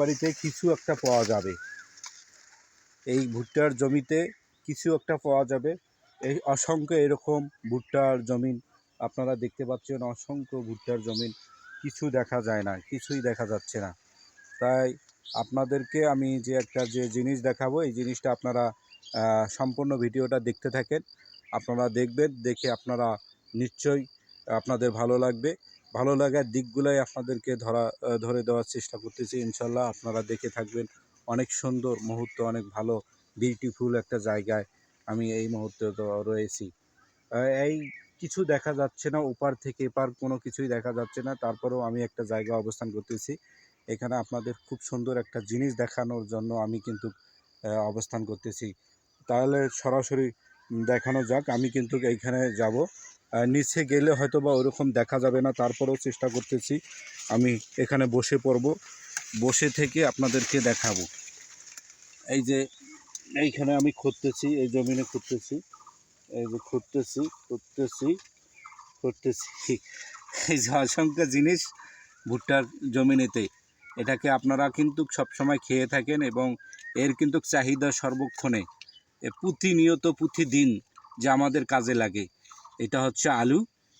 বাড়িতে কিছু একটা পাওয়া যাবে। এই ভুট্টার জমিতে কিছু একটা পাওয়া যাবে। এই অসংখ্য এরকম ভুট্টার জমিন আপনারা দেখতে পাচ্ছেন, অসংখ্য ভুট্টার জমিন। কিছু দেখা যায় না, কিছুই দেখা যাচ্ছে না। তাই আপনাদেরকে আমি যে একটা যে জিনিস দেখাবো, এই জিনিসটা আপনারা সম্পূর্ণ ভিডিওটা দেখতে থাকেন। আপনারা দেখবেন, দেখে আপনারা নিশ্চয়ই আপনাদের ভালো লাগবে। ভালো লাগার দিকগুলোই আপনাদেরকে ধরা ধরে দেওয়ার চেষ্টা করতেছি, ইনশাল্লাহ আপনারা দেখে থাকবেন। অনেক সুন্দর মুহূর্ত, অনেক ভালো বিউটিফুল একটা জায়গায় আমি এই মুহূর্তে রয়েছি। এই কিছু দেখা যাচ্ছে না, ওপার থেকে এপার কোনো কিছুই দেখা যাচ্ছে না। তারপরেও আমি একটা জায়গায় অবস্থান করতেছি। এখানে আপনাদের খুব সুন্দর একটা জিনিস দেখানোর জন্য আমি কিন্তু অবস্থান করতেছি। তাহলে সরাসরি দেখানো যাক। আমি কিন্তু এইখানে যাব। নিচে গেলে হয়তো বা ওরকম দেখা যাবে না, তারপরেও চেষ্টা করতেছি। আমি এখানে বসে পড়ব, বসে থেকে আপনাদেরকে দেখাবো। এই যে এইখানে আমি খুঁড়তেছি, এই জমিনে খুঁড়তেছি, এই যে খুঁড়তেছি খুঁড়তেছি খুঁড়তেছি। এই যে অসংখ্য জিনিস ভুট্টার জমিনেতে, এটাকে আপনারা কিন্তু সবসময় খেয়ে থাকেন এবং এর কিন্তু চাহিদা সর্বক্ষণে। এ প্রতিনিয়ত প্রতিদিন যে আমাদের কাজে লাগে। এটা হচ্ছে আলু।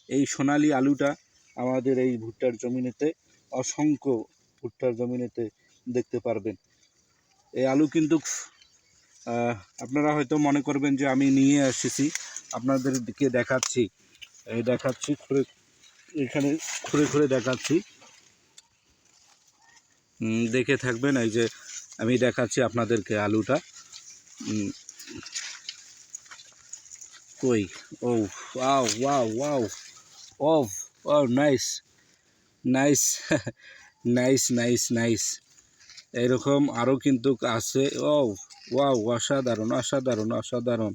এই সোনালি আলুটা আমাদের এই ভুট্টার জমিনেতে, অসংখ্য ভুট্টার জমিনেতে দেখতে পারবেন। এই আলু কিন্তু আপনারা হয়তো মনে করবেন যে আমি নিয়ে এসেছি, আপনাদেরকে দেখাচ্ছি। এই দেখাচ্ছি, খুঁড়ে, এখানে খুঁড়ে খুঁড়ে দেখাচ্ছি। দেখে থাকবেন, এই যে আমি দেখাচ্ছি আপনাদেরকে আলুটা। কই? ও ওয়াও ওয়াও ওয়াও। ও ও nice. Nice nice nice nice. এরকম আরও কিন্তু আছে। ও ওয়াও, অসাধারণ অসাধারণ অসাধারণ।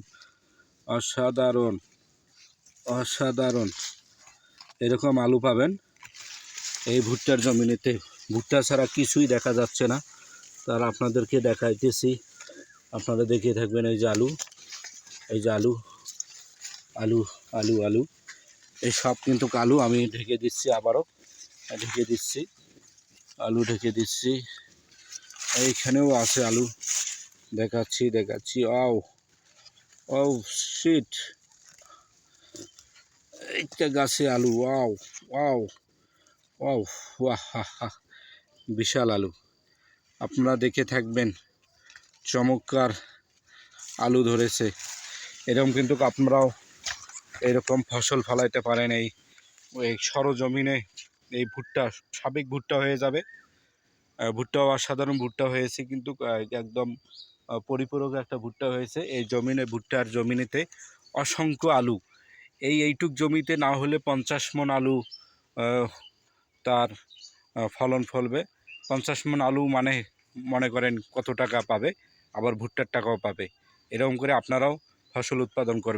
অসাধারণ অসাধারণ। এরকম আলু পাবেন এই ভুট্টার জমিনেতে। ভুট্টা ছাড়া কিছুই দেখা যাচ্ছে না। তার আপনাদেরকে দেখাইতেছি। আপনারা দেখে থাকবেন এই যে আলু। এই যে আলু। আলু আলু আলু। এই সব কিন্তু আলু আমি ঢেকে দিচ্ছি আবারও। ঢেকে দিচ্ছি, আলু ঢেকে দিচ্ছি। এইখানেও আছে আলু। দেখাচ্ছি দেখাচ্ছি। আও ও শিট। এইটা গাছে আলু, ওয়াও ওয়াও ওয়াও, ওয়াহ বিশাল আলু। আপনারা দেখে থাকবেন, চমৎকার আলু ধরেছে। এরকম কিন্তু আপনারাও এরকম ফসল ফলাইতে পারেন এই এই সরজমিনে এই ভুট্টা, সাবেক ভুট্টা হয়ে যাবে। ভুট্টাও অসাধারণ ভুট্টা হয়েছে কিন্তু একদম পরিপূরক একটা ভুট্টা হয়েছে। এই জমিনে, ভুট্টার জমিনেতে অসংখ্য আলু। এই এইটুক জমিতে না হলে পঞ্চাশ মন আলু তার ফলন ফলবে। পঞ্চাশ মন আলু মানে মনে করেন কত টাকা পাবে? আবার ভুট্টার টাকাও পাবে। এরকম করে আপনারাও ফসল উৎপাদন করবেন।